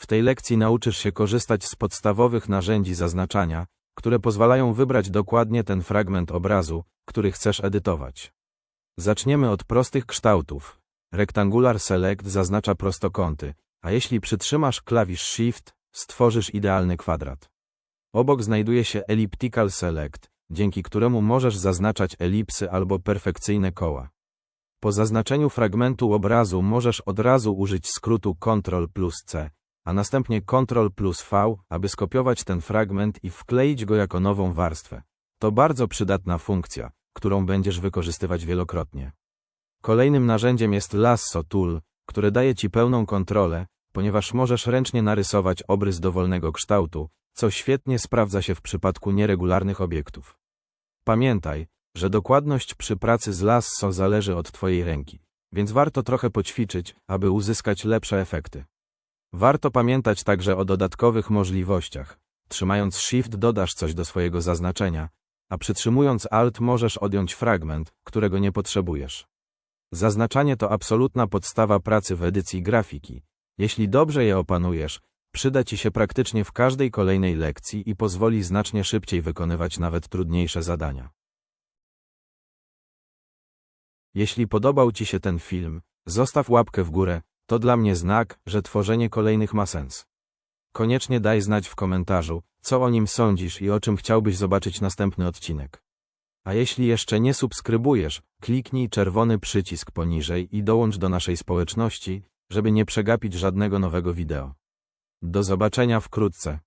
W tej lekcji nauczysz się korzystać z podstawowych narzędzi zaznaczania, które pozwalają wybrać dokładnie ten fragment obrazu, który chcesz edytować. Zaczniemy od prostych kształtów. Rectangular Select zaznacza prostokąty, a jeśli przytrzymasz klawisz Shift, stworzysz idealny kwadrat. Obok znajduje się Elliptical Select, dzięki któremu możesz zaznaczać elipsy albo perfekcyjne koła. Po zaznaczeniu fragmentu obrazu możesz od razu użyć skrótu Ctrl plus C, a następnie Ctrl plus V, aby skopiować ten fragment i wkleić go jako nową warstwę. To bardzo przydatna funkcja, którą będziesz wykorzystywać wielokrotnie. Kolejnym narzędziem jest Lasso Tool, które daje Ci pełną kontrolę, ponieważ możesz ręcznie narysować obrys dowolnego kształtu, co świetnie sprawdza się w przypadku nieregularnych obiektów. Pamiętaj, że dokładność przy pracy z lasso zależy od Twojej ręki, więc warto trochę poćwiczyć, aby uzyskać lepsze efekty. Warto pamiętać także o dodatkowych możliwościach. Trzymając Shift dodasz coś do swojego zaznaczenia, a przytrzymując Alt możesz odjąć fragment, którego nie potrzebujesz. Zaznaczanie to absolutna podstawa pracy w edycji grafiki. Jeśli dobrze je opanujesz, przyda Ci się praktycznie w każdej kolejnej lekcji i pozwoli znacznie szybciej wykonywać nawet trudniejsze zadania. Jeśli podobał Ci się ten film, zostaw łapkę w górę, to dla mnie znak, że tworzenie kolejnych ma sens. Koniecznie daj znać w komentarzu, co o nim sądzisz i o czym chciałbyś zobaczyć następny odcinek. A jeśli jeszcze nie subskrybujesz, kliknij czerwony przycisk poniżej i dołącz do naszej społeczności, żeby nie przegapić żadnego nowego wideo. Do zobaczenia wkrótce.